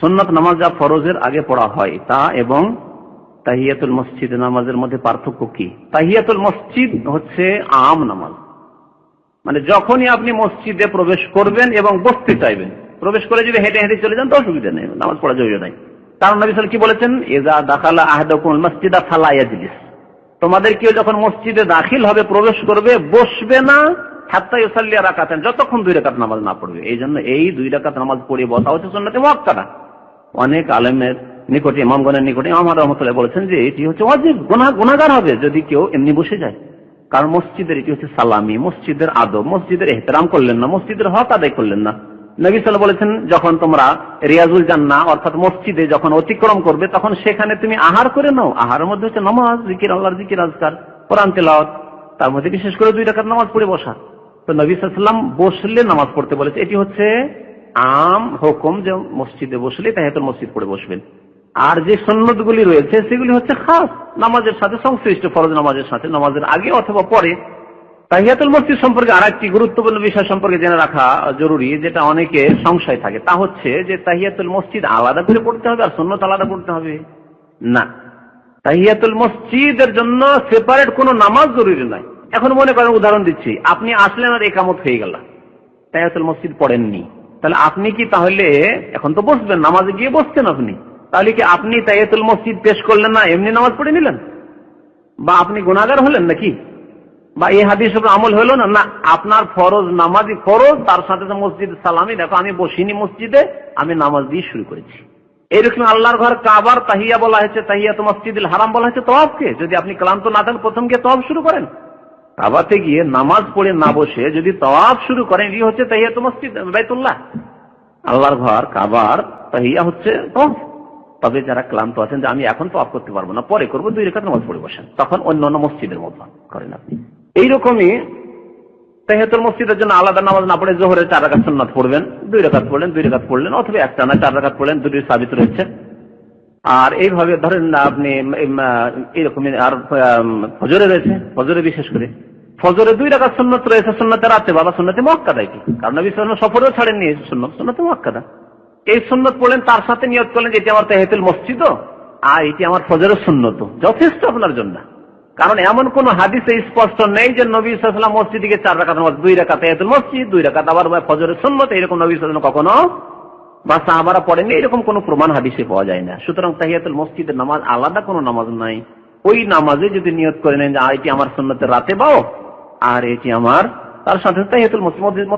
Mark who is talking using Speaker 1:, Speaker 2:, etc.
Speaker 1: সুন্নত নামাজ যা ফরজের আগে পড়া হয়, তা এবং তাহিয়াতুল মসজিদ নামাজের মধ্যে পার্থক্য কি? তাহিয়াতুল মসজিদ হচ্ছে আম নামাজ। মানে যখনই আপনি মসজিদে প্রবেশ করবেন এবং বসতে চাইবেন, প্রবেশ করে যদি হেঁটে হেঁটে চলে যান, তো অসুবিধা নেই, নামাজ পড়া জরুরি নাই কারণ নবী সাল কি বলেছেন? এজা দাখালা আহদাকুল মসজিদা ফালাইয়াজলিস তোমাদের কেউ যখন মসজিদে দাখিল হবে, প্রবেশ করবে, বসবে না, হাত্তা ইউসাল্লিয়া রাকাতেন যতক্ষণ দুই রাকাত নামাজ না পড়বে। এই জন্য এই দুই রাকাত নামাজ পড়ে বসা হচ্ছে সুন্নতে মুআক্কাদা অনেক আলেমের নিকটে, ইমামগণের নিকটে ইমাম রহমতুল্লাহ বলেছেন যে এটি হচ্ছে গুনাহ গুনাহগার হবে যদি কেউ এমনি বসে যায়। কারণ মসজিদের এটি হচ্ছে সালামি, মসজিদের আদব, মসজিদের এহতেরাম করলেন না, মসজিদের হক আদায় করলেন না। নবী সাল্লাহ বলেছেন, যখন তোমরা রিয়াজুল জান্না অর্থাৎ মসজিদে যখন অতিক্রম করবে, তখন সেখানে তুমি আহার করে নাও। আহারের মধ্যে হচ্ছে নামাজ, জিকির, আল্লাহর জিকির, আজকার, কোরআন, তেলাওয়াত। তার মধ্যে বিশেষ করে দুই রাকাত নামাজ পড়ে বসা। তো নবী সাল্লাম বসলে নামাজ পড়তে বলেছে, এটি হচ্ছে আম হুকুম যে মসজিদে বসলে তাহিয়াতুল মসজিদ পড়ে বসবেন। আর যে সন্ন্যত গুলি রয়েছে, সেগুলি হচ্ছে খাস, নামাজের সাথে সংশ্লিষ্ট, ফরজ নামাজের সাথে, নামাজের আগে অথবা পরে। তাহিয়াতুল মসজিদ সম্পর্কে আর একটি গুরুত্বপূর্ণ বিষয় সম্পর্কে জেনে রাখা জরুরি, যেটা অনেকে সংশয় থাকে। তা হচ্ছে যে তাহিয়াতুল মসজিদ আলাদা করে পড়তে হবে আর সন্ন্যত আলাদা পড়তে হবে? না। তাহিয়াতুল মসজিদের জন্য সেপারেট কোনো নামাজ জরুরি নয়। এখন মনে করেন, উদাহরণ দিচ্ছি, আপনি আসলেন আর একামত হয়ে গেল। তাহিয়াতুল মসজিদ পড়েননি। তাহলে আপনি কি তাহলে, এখন তো বসবেন, নামাজে গিয়ে বসছেন আপনি। তাহলে কি আপনি তাহিয়াতুল মসজিদ পেশ করলেন না, এমনি নামাজ পড়ে নিলেন? বা আপনি গুণাগার হলেন নাকি? বা এই হাদিস আমল হলো না? না, আপনার ফরজ নামাজি ফরজ, তার সাথে মসজিদ সালামি। দেখো, আমি বসিনি মসজিদে, আমি নামাজ দিয়ে শুরু করেছি। এইরকম আল্লাহর ঘর কাবার তাহিয়া বলা হয়েছে তাহিয়া তো মসজিদুল হারাম বলা হয়েছে তওয়াফকে যদি আপনি ক্লান্ত না থাকেন, প্রথম গিয়ে তওয়াফ শুরু করেন। কাবাতে গিয়ে নামাজ পড়ে না বসে যদি তওয়াফ শুরু করেন, এই হচ্ছে তাহিয়া তো মসজিদ, বাইতুল্লাহ। আল্লাহর ঘর, কাবার, তাহিয়া হচ্ছে তওয়াফ। তবে যারা ক্লান্ত আছেন, যে আমি এখন তো অফ করতে পারব না, পরে করব, দুই রেখাত নামাজ পড়ে বসেন। তখন অন্য অন্য মসজিদের মতো করেন আপনি। এইরকমই তাহিয়াতুল মসজিদের জন্য আলাদা নামাজ না পড়ে জোহরে চার রাকাত সুন্নাত পড়বেন, দুই রেখাত পড়লেন, দুই রেখাত পড়লেন, অথবা একটা না চার রাকাত পড়লেন, দুটি সাবিত রয়েছে। আর এইভাবে ধরেন না আপনি এইরকমই আর ফজরে রয়েছে, ফজরে বিশেষ করে। ফজরে দুই রাকাত সুন্নত রয়েছে, সুন্নতে রাতে বাবা, সুন্নতে মক্কাদা কি? কারণ নবী সফরেও ছাড়েননি সুন্নত, সুন্নতে মক্কাদা এই সুন্নত পড়লেন, তার সাথে নিয়ত করলেন যে এটি আমার তেহেতুল মসজিদ আর এটি আমার ফজরের সুন্নত যথেষ্ট আপনার জন্য। কারণ এমন কোন হাদিসে স্পষ্ট নেই যে নবী সাল্লাম মসজিদ দিকে চার রাখাত দুই রাখা তেহেতুল মসজিদ, দুই রাখাত আবার ফজরের সুন্নত, এরকম নবী সাল্লাম কখনো বা সাহাবারা পড়েনি এরকম কোনো প্রমাণ হাদিসে পাওয়া যায় না। সুতরাং তাহিয়াতুল মসজিদের নামাজ আলাদা কোনো নামাজ নাই। ওই নামাজে যদি নিয়ত করে নেন যে এটি আমার সন্ন্যতের রাতে পাও, আর এটি আমার তার সাথে তাহিয়াতুল মসজিদ